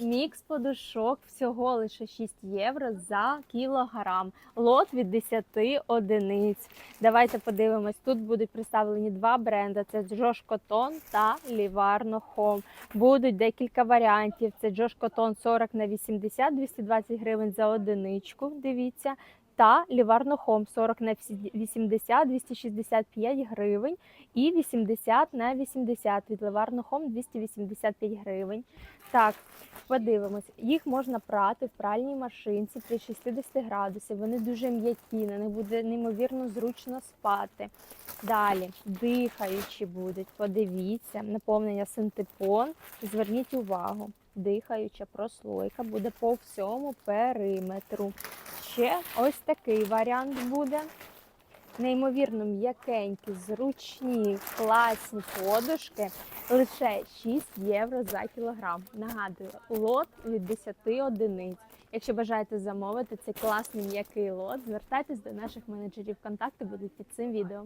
Мікс подушок всього лише 6 євро за кілограм. Лот від 10 одиниць. Давайте подивимось. Тут будуть представлені два бренди: це Джош Котон та Ліварно Хом. Будуть декілька варіантів. Це Джош Котон 40 на 80, 220 гривень за одиничку. Дивіться. Та Livarno Home 40 на 80, 265 гривень. І 80 на 80 від Livarno Home 285 гривень. Так, подивимось. Їх можна прати в пральній машинці при 60 градусів. Вони дуже м'які, на них буде неймовірно зручно спати. Далі дихаючі будуть. Подивіться, наповнення синтепон. Зверніть увагу, дихаюча прослойка буде по всьому периметру. Ще ось такий варіант буде. Неймовірно м'якенькі, зручні, класні подушки. Лише 6 євро за кілограм. Нагадую, лот від 10 одиниць. Якщо бажаєте замовити цей класний м'який лот, звертайтесь до наших менеджерів. Контакти будуть під цим відео.